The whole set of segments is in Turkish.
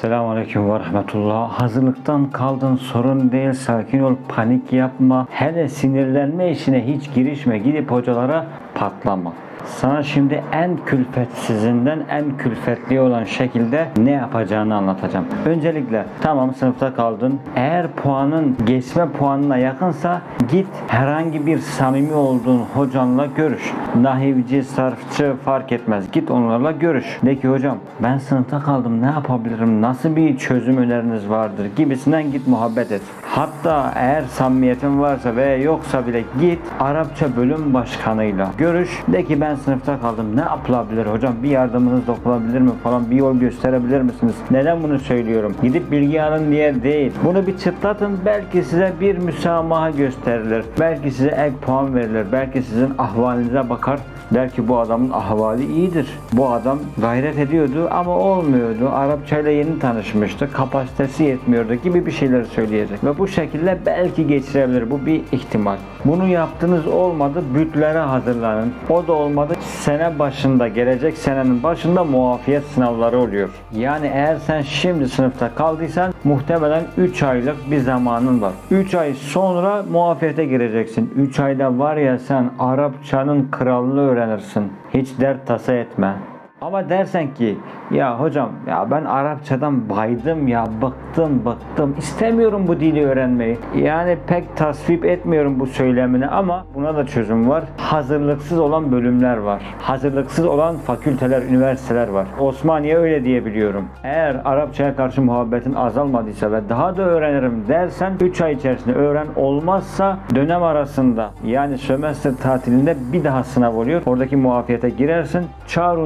Selamünaleyküm ve rahmetullah. Hazırlıktan kaldın sorun değil sakin ol panik yapma. Hele sinirlenme işine hiç girişme gidip hocalara patlama. Sana şimdi en külfetsizinden en külfetli olan şekilde ne yapacağını anlatacağım. Öncelikle tamam sınıfta kaldın. Eğer puanın geçme puanına yakınsa git herhangi bir samimi olduğun hocanla görüş. Nahivci, sarfçı fark etmez. Git onlarla görüş. De ki hocam ben sınıfta kaldım ne yapabilirim? Nasıl bir çözüm öneriniz vardır? Gibisinden git muhabbet et. Hatta eğer samimiyetin varsa veya yoksa bile git Arapça bölüm başkanıyla görüş. De ki ben sınıfta kaldım. Ne yapılabilir hocam? Bir yardımınız dokunabilir mi falan? Bir yol gösterebilir misiniz? Neden bunu söylüyorum? Gidip bilgi alın diye değil. Bunu bir çıtlatın. Belki size bir müsamaha gösterilir. Belki size ek puan verilir. Belki sizin ahvalinize bakar. Der ki bu adamın ahvali iyidir. Bu adam gayret ediyordu ama olmuyordu. Arapçayla yeni tanışmıştı. Kapasitesi yetmiyordu gibi bir şeyler söyleyecek. Ve bu şekilde belki geçirebilir. Bu bir ihtimal. Bunu yaptınız olmadı. Bütlere hazırlanın. O da olmadı. Sene başında, gelecek senenin başında muafiyet sınavları oluyor. Yani eğer sen şimdi sınıfta kaldıysan muhtemelen 3 aylık bir zamanın var. 3 ay sonra muafiyete gireceksin. 3 ayda var ya sen Arapçanın kralını öğrenirsin. Hiç dert tasa etme. Ama dersen ki ya hocam ya ben Arapçadan baydım ya bıktım bıktım istemiyorum bu dili öğrenmeyi. Yani pek tasvip etmiyorum bu söylemini ama buna da çözüm var. Hazırlıksız olan bölümler var. Hazırlıksız olan fakülteler, üniversiteler var. Osmaniye öyle diyebiliyorum. Eğer Arapçaya karşı muhabbetin azalmadıysa ve daha da öğrenirim dersen 3 ay içerisinde öğren olmazsa dönem arasında yani sömestr tatilinde bir daha sınav oluyor. Oradaki muafiyete girersin. Çağır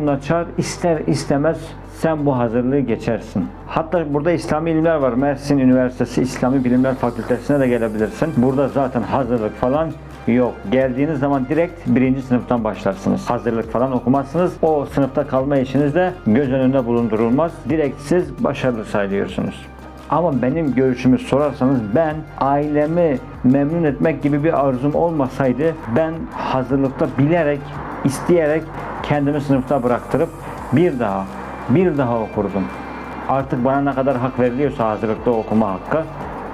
çağır ister istemez sen bu hazırlığı geçersin. Hatta burada İslami ilimler var. Mersin Üniversitesi İslami Bilimler Fakültesine de gelebilirsin. Burada zaten hazırlık falan yok. Geldiğiniz zaman direkt birinci sınıftan başlarsınız. Hazırlık falan okumazsınız. O sınıfta kalma işiniz de göz önünde bulundurulmaz. Direkt siz başarılı sayılıyorsunuz. Ama benim görüşümü sorarsanız ben ailemi memnun etmek gibi bir arzum olmasaydı ben hazırlıkta bilerek, isteyerek kendimi sınıfta bıraktırıp bir daha, bir daha okurdum. Artık bana ne kadar hak veriliyorsa hazırlıkta okuma hakkı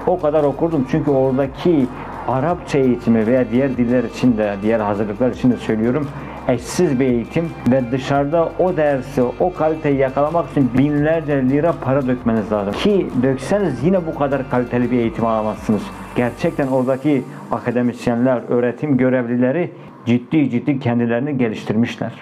o kadar okurdum. Çünkü oradaki Arapça eğitimi veya diğer diller için de, diğer hazırlıklar için de söylüyorum eşsiz bir eğitim ve dışarıda o dersi, o kaliteyi yakalamak için binlerce lira para dökmeniz lazım. Ki dökseniz yine bu kadar kaliteli bir eğitim alamazsınız. Gerçekten oradaki akademisyenler, öğretim görevlileri ciddi ciddi kendilerini geliştirmişler.